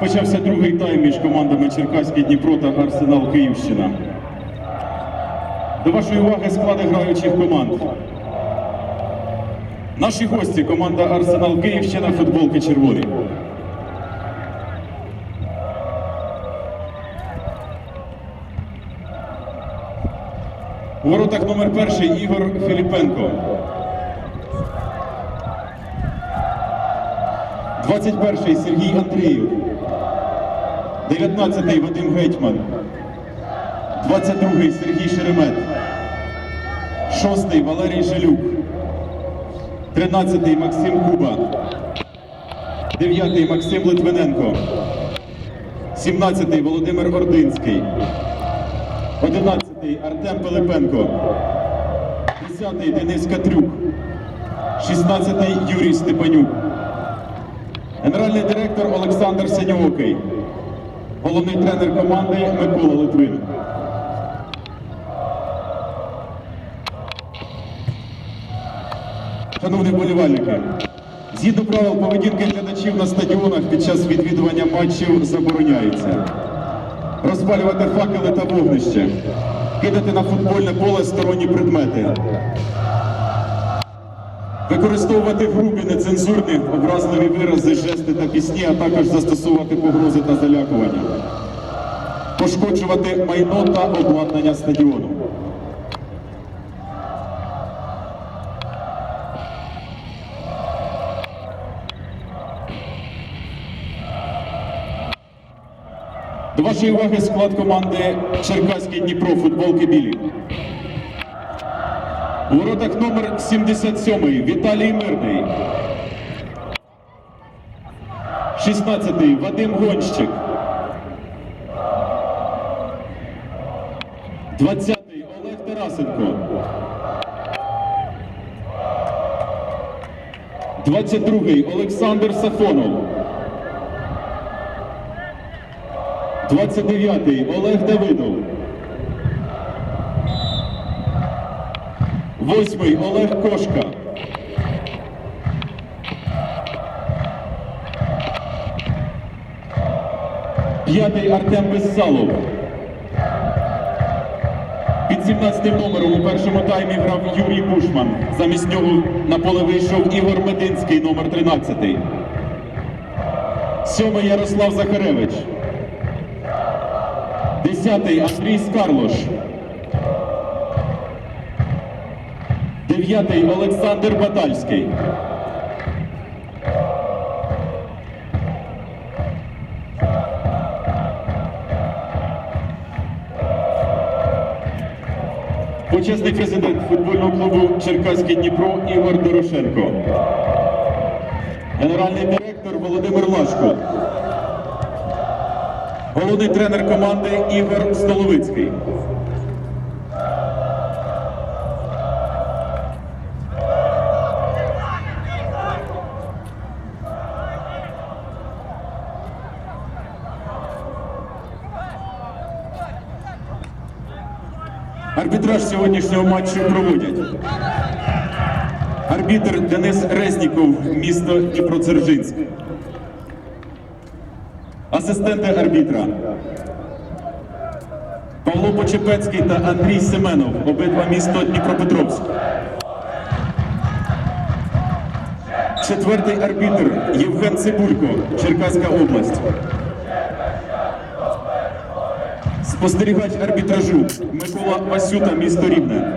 Почався другий тайм між командами Черкаський Дніпро та Арсенал Київщина. До вашої уваги склади граючих команд. Наші гості команда Арсенал Київщина, футболки червоні. У воротах номер перший Ігор Філіпенко. 21-й Сергій Андріїв. 19-й Вадим Гетьман. 22-й Сергій Шеремет. 6-й Валерій Желюк. 13-й Максим Куба. 9-й Максим Литвиненко. 17-й Володимир Ординський. 11-й Артем Пилипенко. 10-й Денис Катрюк. 16-й Юрій Степанюк. Генеральний директор Олександр Синьоокий. Головний тренер команди Микола Литвин. Шановні вболівальники, згідно правил поведінки глядачів на стадіонах під час відвідування матчів забороняється. Розпалювати факели та вогнище, кидати на футбольне поле сторонні предмети, використовувати грубі, нецензурні, образливі вирази, жести та пісні, а також застосовувати погрози та залякування, пошкоджувати майно та обладнання стадіону. До вашої уваги склад команди Черкаський Дніпро футболки білі. Воротах номер 77 Віталій Мирний. 16 Вадим Гонщик. 20 Олег Тарасенко. 22 Олександр Сафонов. 29-й Олег Давидов. 8-й Олег Кошка. П'ятий Артем Безсалов. Під 17 номером у першому таймі грав Юрій Бушман. Замість нього на поле вийшов Ігор Мединський, номер 13. Сьомий Ярослав Захаревич. Десятий Андрій Скарлош. Дев'ятий Олександр Батальський. Почесний президент футбольного клубу Черкаський Дніпро Ігор Дорошенко. Генеральний директор Володимир Лашко. Головний тренер команди Ігор Столовицький. Арбітраж сьогоднішнього матчу проводять. Арбітр Денис Резніков, місто Дніпродзержинськ. Асистенти арбітра. Павло Почепецький та Андрій Семенов, обидва місто Дніпропетровськ. Четвертий арбітр Євген Цибулько, Черкаська область. Спостерігач арбітражу Микола Васюта, місто Рівне.